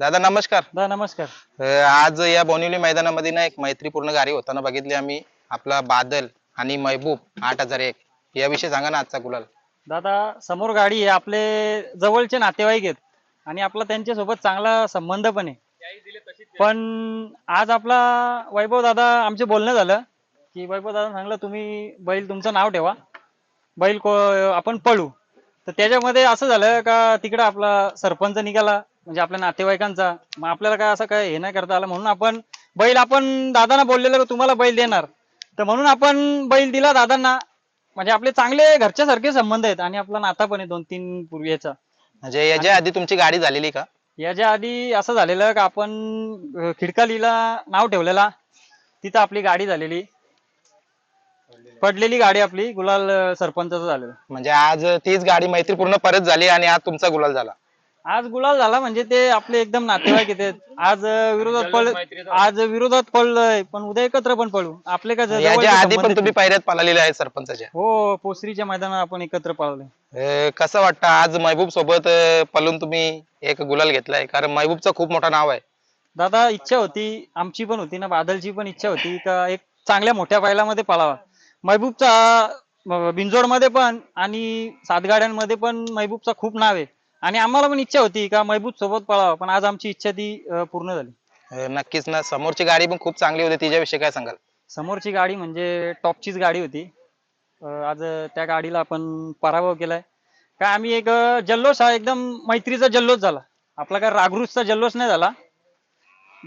दादा नमस्कार. दा नमस्कार. अ, आज या बोनिवली मैदानामध्ये ना एक मैत्रीपूर्ण गाडी होताना बघितली आम्ही. आपला बादल आणि महबूब आठ हजार एक. याविषयी सांगा ना आजचा गुलाल. दादा समोर गाडी आहे. आपले जवळचे नातेवाईक आहेत आणि आपला त्यांच्यासोबत चांगला संबंध पण आहे. पण आज आपला वैभव दादा आमचे बोलणं झालं की वैभव दादा सांगलं तुम्ही बैल तुमचं नाव ठेवा. बैल को आपण पळू. तर त्याच्यामध्ये असं झालं का तिकडं आपला सरपंच निघाला म्हणजे आपल्या नातेवाईकांचा. मग आपल्याला काय असं काय हे नाही करता आलं? म्हणून आपण बैल आपण दादांना बोललेलं का तुम्हाला बैल देणार. तर म्हणून आपण बैल दिला दादांना. म्हणजे आपले चांगले घरच्यासारखे संबंध आहेत आणि आपला नाता पण आहे दोन तीन पूर्वीचा. म्हणजे याच्या आधी तुमची गाडी झालेली का? याच्या आधी असं झालेलं का आपण अं, खिडकालीला नाव ठेवलेला. तिथं आपली गाडी झालेली. पडलेली गाडी आपली गुलाल अं, सरपंचाचं झालेलं. म्हणजे आज तीच गाडी मैत्रीपूर्ण परत झाली आणि आज तुमचा गुलाल झाला. आज गुलाल झाला म्हणजे ते आपले एकदम नातेवाईक येते आज विरोधात पळ आज विरोधात पळलोय पण उद्या एकत्र पण पळू. आपले काय याच्या आधी पण तुम्ही. पायऱ्यात पळालेले आहे सरपंचाच्या. हो पोसरीच्या मैदानात आपण एकत्र पळलोय. अ, कसं वाटतं आज महबूब सोबत अ, पळून तुम्ही एक गुलाल घेतलाय? कारण महबूबचं खूप मोठं नाव आहे. दादा इच्छा होती. आमची पण होती ना बादलची पण इच्छा होती का एक चांगल्या मोठ्या बैलामध्ये पळावा. महबूबचा बिंजोडमध्ये पण आणि सातगाड्यांमध्ये पण महबूबचा खूप नाव आहे. आणि आम्हाला पण इच्छा होती का महबूब सोबत पळावा पण आज आमची इच्छा ती अं, पूर्ण झाली. अ, नक्कीच ना. समोरची गाडी पण खूप चांगली होती. तिच्याविषयी काय सांगाल? समोरची गाडी म्हणजे टॉपचीच गाडी होती. अं, आज त्या गाडीला आपण पराभव केलाय. काय आम्ही एक अं, जल्लोष हा एकदम मैत्रीचा जल्लोष झाला. आपला काय रागरूसचा जल्लोष नाही झाला.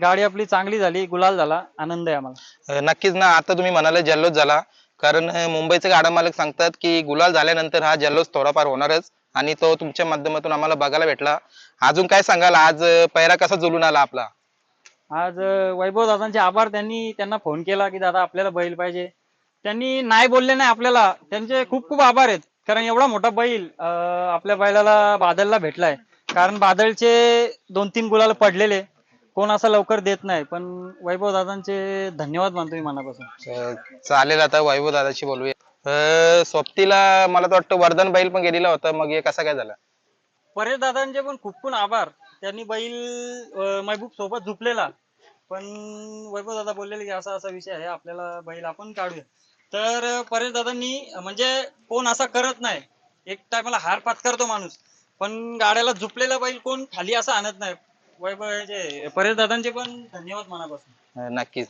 गाडी आपली चांगली झाली गुलाल झाला आनंद आहे आम्हाला. अ, नक्कीच ना. आता तुम्ही म्हणाले जल्लोष झाला. कारण मुंबईचे गाडा मालक सांगतात की गुलाल झाल्यानंतर हा जल्लोष थोडाफार होणारच आणि तो तुमच्या माध्यमातून आम्हाला बघायला भेटला. अजून काय सांगाल? आज पैरा कसा जुलून आला आपला? आज वैभव दादांचे आभार. त्यांनी त्यांना फोन केला की दादा आपल्याला बैल पाहिजे. त्यांनी नाही बोलले नाही आपल्याला. त्यांचे खूप खूप आभार आहेत. कारण एवढा मोठा बैल अं, आपल्या बैलाला बादलला भेटलाय. कारण बादलचे दोन तीन गुलाल पडलेले. कोण असं लवकर देत नाही पण वैभव दादांचे धन्यवाद मानतो मी मनापासून. अ, चालेल आता वैभव दादाशी बोलूया. अ, सोबतीला मला तर वाटतं वर्धन बैल पण गेलेला होता मग हे कसा काय झाला? परेश दादांचे पण खूप खूप आभार. त्यांनी बैल अं, महबूब सोबत झुपलेला. पण वैभव दादा बोललेले की असा असा विषय आहे आपल्याला बैल आपण काढूया. तर परेश दादांनी म्हणजे कोण असा करत नाही एक टायमाला हार करतो माणूस. पण गाड्याला झुपलेला बैल कोण खाली असं आणत नाही. वैभव याचे परेश दादांचे पण धन्यवाद मनापासून. अ, नक्कीच.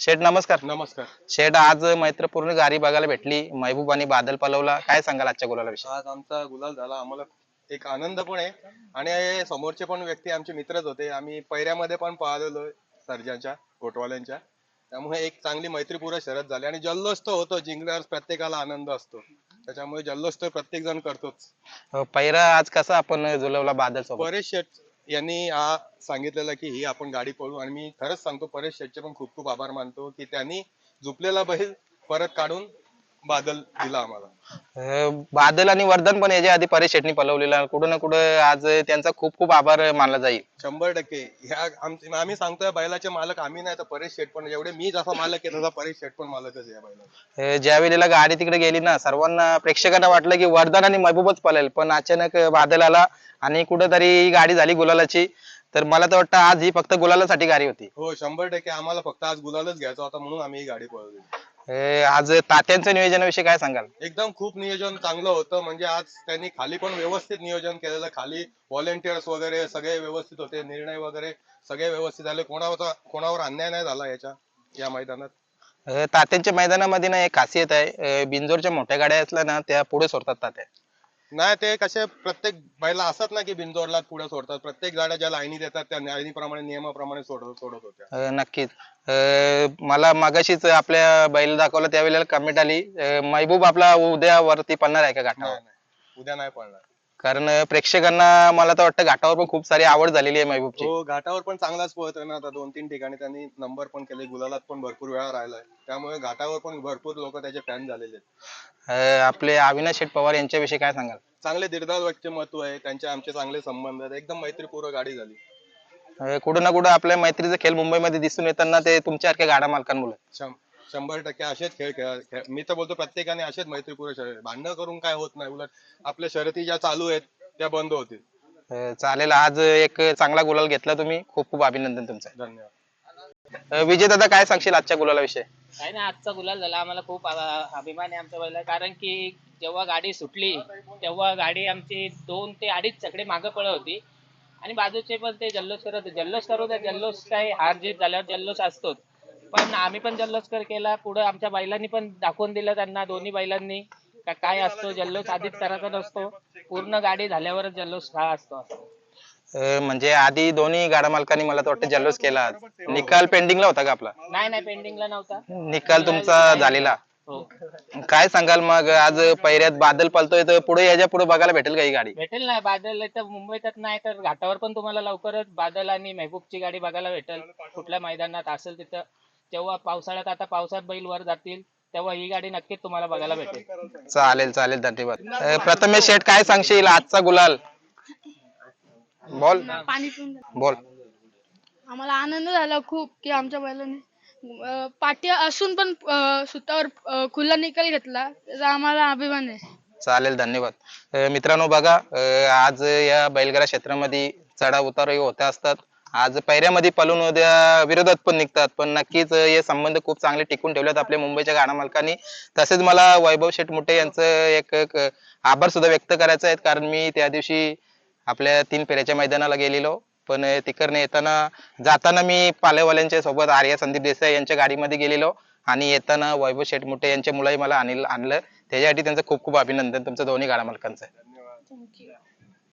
शेठ नमस्कार. नमस्कार. शेठ आज मैत्रपूर्ण गाडी बघायला भेटली. महबूब आणि बादल पलवला. काय सांगाल आजच्या गुलाला विषयी? आज आमचा गुलाल झाला. आम्हाला एक आनंद पण आहे. आणि समोरचे पण व्यक्ती आमचे मित्रच होते. आम्ही पैऱ्यामध्ये पण पाहिलेलो सर्जांच्या गोटवाल्यांच्या त्यामुळे एक चांगली मैत्रीपूर्ण शरद झाली. आणि जल्लोष तो होतो. जिंकल्यावर प्रत्येकाला आनंद असतो. त्याच्यामुळे जल्लोष तर प्रत्येक जण करतोच. अ, पैरा आज कसा आपण जुलवला बादल सोबत परेश शेठ यांनी हा सांगितलेलं की ही आपण गाडी पळू आणि मी खरंच सांगतो परेश शेटचे पण खूप खूप आभार मानतो की त्यांनी झुपलेला बैल परत काढून बादल दिला आम्हाला. अं, बादल आणि वर्धन पण याच्या आधी परेश शेटणी पलवलेला कुठं ना कुठं आज त्यांचा खूप खूप आभार मानला जाईल. शंभर टक्के. ह्या आम्ही सांगतोय बैलाचे मालक आम्ही नाही तर परेश शेठ पण जेवढे मी जसा मालक आहे तसा परेश शेठ पण मालकच आहे या बैलाचा. अं, ज्या वेळेला गाडी तिकडे गेली ना सर्वांना प्रेक्षकांना वाटलं की वर्धन आणि महबूबच पळेल. पण अचानक बादल आला आणि कुठंतरी ही गाडी झाली गुलालाची. तर मला तर वाटतं आज ही फक्त गुलालासाठी गाडी होती. हो शंभर टक्के. आम्हाला फक्त आज गुलालच घ्यायचा होता म्हणून आम्ही ही गाडी पळवली. अं, आज तात्यांच्या नियोजनाविषयी काय सांगाल? एकदम खूप नियोजन चांगलं होतं. म्हणजे आज त्यांनी खाली पण व्यवस्थित नियोजन केलेलं. खाली व्हॉलेंटियर्स वगैरे सगळे व्यवस्थित होते. निर्णय वगैरे सगळे व्यवस्थित झाले. कोणावर कोणावर अन्याय नाही झाला याच्या या मैदानात. अं, तात्यांच्या मैदानामध्ये ना एक खासियत आहे. अं, बिंजोरच्या मोठ्या गाड्या असल्या ना त्या पुढे सोडतात तात्या. नाही ते कसे प्रत्येक बैला असत ना की बिंजोरला पुढे सोडतात. प्रत्येक गाड्या ज्या लाईनी देतात त्या लाईनीप्रमाणे नियमाप्रमाणे सोडत सोडत होत्या. अं, नक्कीच. अं, मला मागाशीच आपल्या बैल दाखवलं त्यावेळेला कमेंट आली अं, महबूब आपला उद्या वरती पडणार आहे का नाही नाही. उद्या नाही पळणार कारण प्रेक्षकांना मला तर वाटतं घाटावर पण खूप सारी आवड झालेली आहे महबूबची. हो घाटावर पण चांगलाच पळतोय ना आता दोन तीन ठिकाणी. त्यांनी नंबर पण केले गुलालात पण भरपूर वेळा राहिलाय. त्यामुळे घाटावर पण भरपूर लोक त्याचे फॅन झालेले आहेत. अं, आपले अविनाश शेठ पवार यांच्याविषयी काय सांगाल? चांगले दीर्घाल व्यक्तिमत्व आहे त्यांचे आमचे चांगले संबंध आहेत. एकदम मैत्रीपूर्व गाडी झाली. अं, कुठं ना कुठं आपल्या मैत्रीचे खेळ मुंबईमध्ये दिसून येताना ते तुमच्यासारख्या गाडा मालकांमुळे. शंभर टक्के असेच खेळ खेळ खेळ- मी तर बोलतो प्रत्येकाने असेच मैत्रीपूर्व शर्यत भांडणं करून काय होत नाही. उलट आपल्या शर्यती ज्या चालू आहेत त्या बंद होतील. अं, चालेल. आज एक चांगला गुलाल घेतला तुम्ही. खूप खूप अभिनंदन तुमचं. धन्यवाद. अं, विजय दादा काय सांगशील आजच्या गुलालाविषयी काही नाही आजचा गुलाल झाला. आम्हाला खूप आ- अभिमान आहे आमच्या बैला कारण की जेव्हा गाडी सुटली तेव्हा गाडी आमची दोन ते अडीच चकडे मागं पळत होती. आणि बाजूचे पण ते जल्लोष करत होते. जल्लोष करू द्या जल्लोष काय हार जीत झाल्यावर जल्लोष असतोच. पण आम्ही पण जल्लोष कर केला. पुढे आमच्या बैलांनी पण दाखवून दिलं त्यांना दोन्ही बैलांनी. का काय असतो जल्लोष आधीच करायचा नसतो. पूर्ण गाडी झाल्यावरच जल्लोष हा असतो अं, म्हणजे आधी दोन्ही गाडा मालकांनी मला तर वाटतं जल्लोष केला. आज निकाल पेंडिंगला होता का आपला? नाही नाही पेंडिंगला नव्हता. निकाल तुमचा झालेला. हो. काय सांगाल मग? आज पहिऱ्यात बादल पलतोय तर पुढे याच्यापुढे बघायला भेटेल का ही गाडी? भेटेल ना. बादल तर मुंबईतच नाही तर घाटावर पण तुम्हाला लवकरच बादल आणि मेहबूबची गाडी बघायला भेटेल. कुठल्या मैदानात असेल तिथं. जेव्हा पावसाळ्यात आता पावसात बैल वर जातील तेव्हा ही गाडी नक्कीच तुम्हाला बघायला भेटेल. चालेल चालेल धन्यवाद. अं, प्रथमेश शेठ काय सांगशील आजचा गुलाल? बोल. पाणी पिऊन झालं. बोल. आम्हाला आनंद झाला खूप की आमच्या बैलाने अं, पाठी असून पण अं, सुतावर अं, खुला निकाल घेतला त्याचा आम्हाला अभिमान आहे. चालेल धन्यवाद. अं, मित्रांनो बघा अं, आज या बैलगाडा क्षेत्रामध्ये चढा उतार होत असतात. आज पैऱ्यामध्ये पळून उद्या विरोधात पण निघतात. पण नक्कीच हे संबंध खूप चांगले टिकून ठेवलेत आपल्या मुंबईच्या गाडा मालकांनी तसेच मला वैभव शेठ मुठे यांचं एक एक आभार सुद्धा व्यक्त करायचं आहे. कारण मी त्या दिवशी आपल्या तीन फेऱ्याच्या मैदानाला गेलेलो. पण तिकडनं येताना जाताना मी पालेवाल्यांच्या सोबत आर्या संदीप देसाई यांच्या गाडीमध्ये गेलेलो. आणि येताना वैभव शेठ मुठे यांच्या मुलाही मला आणलं आणलं. त्याच्यासाठी त्यांचं खूप खूप अभिनंदन तुमचं दोन्ही गाडा मालकांचं थँक्यू